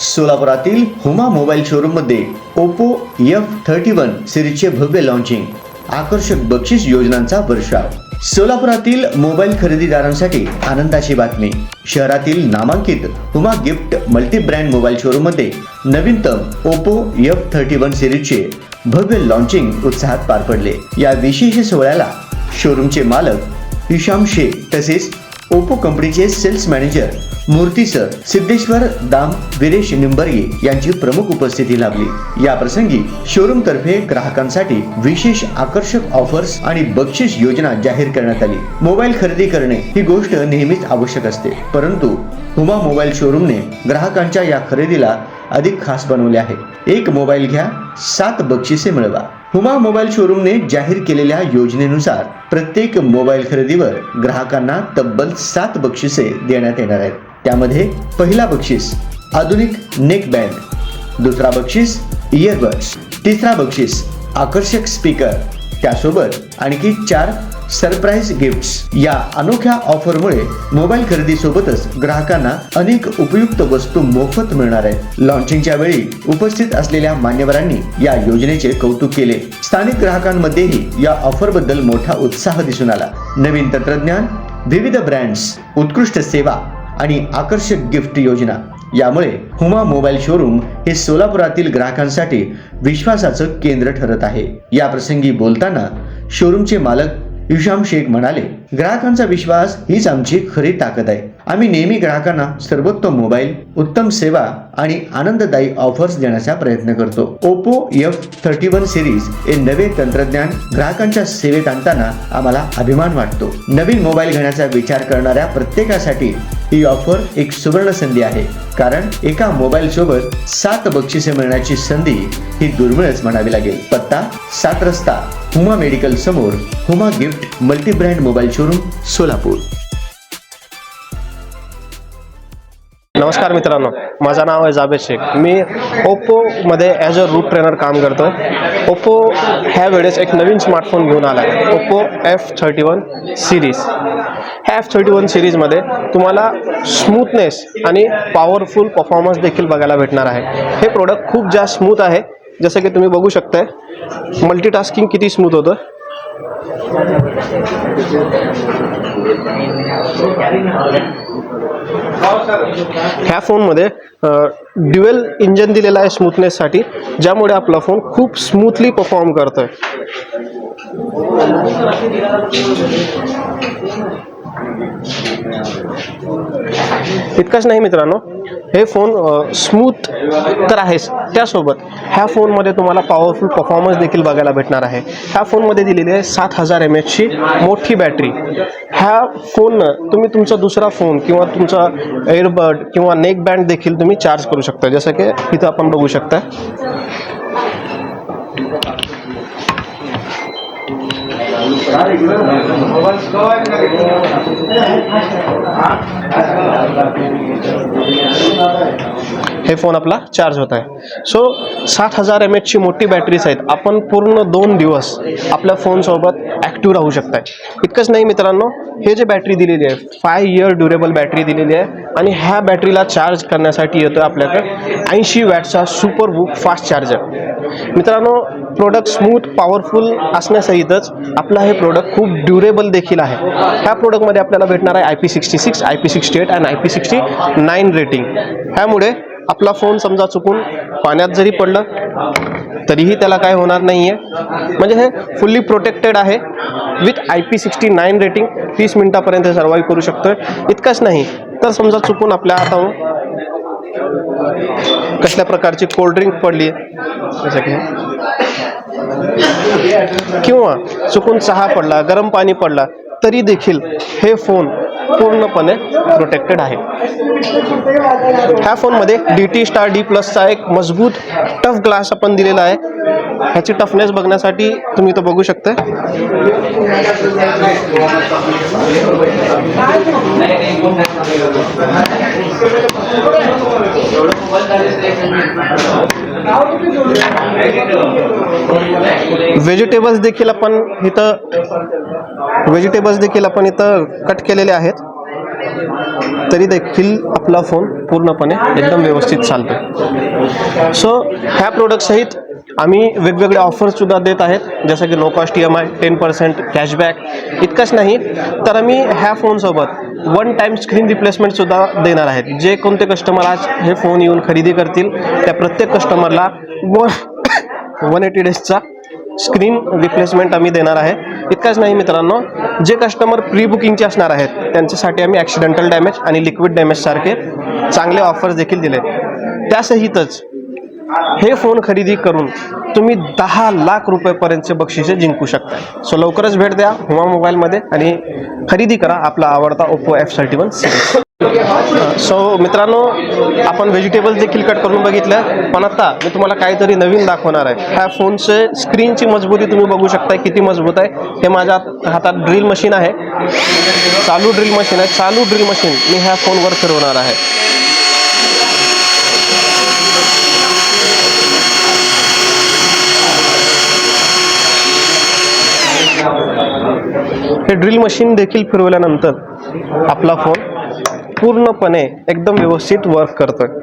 सोलापुरातील Huma mobile शोरूममध्ये Oppo Oppo F thirty one सिरीजचे भव्य launching आकर्षक बक्षीस योजनांचा वर्षाव. सोलापुरातील मोबाईल खरेदीदारांसाठी आनंदाची बातमी. शहरातील नामांकित Huma gift multi brand mobile शोरूममध्ये नवीनतम ओप्पो एफ थर्टी वन सिरीजचे भव्य लॉन्चिंग उत्साहात पार पडले. या विशेष सोहळ्याला शोरूमचे मालक हिशाम शेख तसेच ओप्पो कंपनीचे सेल्स मॅनेजर मूर्ती सिद्धेश्वर दाम वीरेश निंबर्गे यांची प्रमुख उपस्थिती लाभली. या प्रसंगी शोरूम तर्फे ग्राहकांसाठी विशेष आकर्षक ऑफर्स आणि बक्षीस योजना जाहीर करण्यात आली. मोबाईल खरेदी करणे ही गोष्ट नेहमीच आवश्यक असते. परंतु हुमा मोबाईल शोरूमने ग्राहकांच्या या खरेदीला अधिक खास बनवले आहे. एक मोबाईल घ्या सात बक्षिसे मिळवा. हुमा मोबाईल शोरूमने जाहीर केलेल्या योजनेनुसार प्रत्येक मोबाईल खरेदीवर ग्राहकांना तब्बल सात बक्षिसे देण्यात येणार आहेत. त्यामध्ये पहिला बक्षीस आधुनिक नेक बँड दुसरा बक्षीस इयरबड्स तिसरा बक्षीस आकर्षक स्पीकर त्यासोबत आणखी चार सरप्राईज गिफ्ट्स या अनोख्या ऑफरमुळे मोबाईल खरेदीसोबतच ग्राहकांना अनेक उपयुक्त वस्तू मोफत मिळणार आहेत. लॉन्चिंगच्या वेळी उपस्थित असलेल्या मान्यवरांनी या योजनेचे कौतुक केले. स्थानिक ग्राहकांमध्येही या ऑफरबद्दल मोठा उत्साह दिसून आला. नवीन तंत्रज्ञान विविध ब्रँड्स उत्कृष्ट सेवा आणि आकर्षक गिफ्ट योजना. यामुळे हुमा मोबाईल शोरूम हे सोलापुरातील ग्राहकांसाठी विश्वासाचं केंद्र ठरत आहे. या प्रसंगी बोलताना शोरूमचे मालक युशाम शेख म्हणाले ग्राहकांचा विश्वास हीच आमची खरी ताकद आहे. आम्ही नेहमी ग्राहकांना सर्वोत्तम मोबाईल उत्तम सेवा आणि आनंददायी ऑफर्स देण्याचा प्रयत्न करतो. Oppo F thirty one series हे नवे तंत्रज्ञान ग्राहकांच्या सेवेत आणताना आम्हाला अभिमान वाटतो. नवीन मोबाईल घेण्याचा विचार करणाऱ्या प्रत्येकासाठी ही ऑफर एक सुवर्ण संधी आहे. कारण एका मोबाईल सोबत सात बक्षिसे मिळण्याची संधी ही दुर्मिळच म्हणावी लागेल. पत्ता सात रस्ता हुमा मेडिकल समोर Huma gift multi brand mobile showroom Solapur. नमस्कार मित्रांनो माझं नाव आहे जावेद शेख. मी ओप्पोमध्ये ॲज अ रूट ट्रेनर काम करतो ओप्पो ह्या वेळेस एक नवीन स्मार्टफोन घेऊन आला आहे. Oppo F thirty one series ह्या एफ थर्टी वन सिरीजमध्ये तुम्हाला स्मूथनेस आणि पॉवरफुल परफॉर्मन्स देखील बघायला भेटणार आहे. हे प्रोडक्ट खूप जास्त स्मूथ आहे. जसं की तुम्ही बघू शकताय मल्टीटास्किंग किती स्मूथ होतं. ह्या फोनमध्ये ड्युएल इंजन दिलेलं आहे स्मूथनेससाठी ज्यामुळे आपला फोन खूप स्मूथली परफॉर्म करतोय. इतकंच नाही मित्रांनो. हे फोन स्मूथ तर आहेच. त्यासोबत ह्या फोनमध्ये तुम्हाला पॉवरफुल परफॉर्मन्स देखील बघायला भेटणार आहे. ह्या फोनमध्ये दिलेली आहे सात हजार एम एचची मोठी बॅटरी ह्या फोननं तुम्ही तुमचा दुसरा फोन किंवा तुमचा एअरबड किंवा नेक बँड देखील तुम्ही चार्ज करू शकता. जसं की इथं आपण बघू शकता. हे फोन आपला चार्ज होत आहे. सो सात हजार एम एचची मोठी बॅटरीज आहेत. आपण पूर्ण दोन दिवस आपल्या फोनसोबत ॲक्टिव्ह राहू शकताय. इतकंच नाही मित्रांनो हे जे बॅटरी दिलेली आहे फाय इयर ड्युरेबल बॅटरी दिलेली आहे आणि ह्या बॅटरीला चार्ज करण्यासाठी येतो आपल्याकडे ऐंशी वॅटचा सुपर बुक फास्ट चार्जर मित्रांनो प्रोडक्ट स्मूथ पॉवरफुल असण्यासहितच आपलं हे प्रोडक्ट खूप ड्युरेबल देखील आहे. ह्या प्रोडक्टमध्ये आपल्याला भेटणार आहे I P sixty six I P sixty eight and I P sixty nine rating ह्यामुळे आपला फोन समजा चुकून पाण्यात जरी पडलं तरीही त्याला काय होणार नाही आहे म्हणजे हे फुल्ली प्रोटेक्टेड आहे. With I P sixty nine rating तीस मिनटापर्यंत सर्वाईव्ह करू शकतो इतकंच नाही तर समजा चुकून आपल्या आता कसल्या प्रकारची कोल्ड्रिंक पडली जसं की किंवा चुकून चहा पडला गरम पाणी पडला तरी देखील हे फोन पूर्णपणे प्रोटेक्टेड आहे. ह्या फोनमध्ये डी टी स्टार डी प्लसचा एक मजबूत टफ ग्लास आपण दिलेला आहे. ह्याची टफनेस बघण्यासाठी तुम्ही इथं बघू शकता व्हेजिटेबल्स देखील आपण इथं व्हेजिटेबल्स देखील आपण इथं कट केलेले आहेत. तरी देखील आपला फोन पूर्णपणे एकदम व्यवस्थित चालतो सो ह्या प्रोडक्टसहित आम्ही वेगवेगळे ऑफर्ससुद्धा देत आहेत. जसं की low cost E M I ten percent cashback इतकंच नाही. तर आम्ही ह्या फोनसोबत वन टाईम स्क्रीन रिप्लेसमेंटसुद्धा देणार आहेत. जे कोणते कस्टमर आज हे फोन येऊन खरेदी करतील त्या प्रत्येक कस्टमरला वन वन एटी डेजचा स्क्रीन रिप्लेसमेंट आम्ही देणार आहे. इतकंच नाही मित्रांनो जे कस्टमर प्री बुकिंगचे असणार आहेत त्यांच्यासाठी आम्ही ॲक्सिडेंटल डॅमेज आणि लिक्विड डॅमेजसारखे चांगले ऑफर्स देखील दिले त्यासहितच हे फोन खरेदी करून तुम्ही दहा लाख रुपयेपर्यंतचे बक्षिसे जिंकू शकता सो लवकरच भेट द्या हुमा मोबाईलमध्ये आणि खरेदी करा आपला आवडता Oppo F thirty one series so मित्रांनो आपण व्हेजिटेबल देखील कट करून बघितलं पण आता मी तुम्हाला काहीतरी नवीन दाखवणार आहे. ह्या फोनचे स्क्रीनची मजबूती तुम्ही बघू शकता किती मजबूत आहे. हे माझ्या हातात ड्रिल मशीन आहे. चालू ड्रिल मशीन आहे. चालू ड्रिल मशीन मी ह्या फोनवर फिरवणार आहे. हे ड्रिल मशीन देखील फिरवल्यानंतर आपला फोन पूर्णपणे एकदम व्यवस्थित वर्क करतं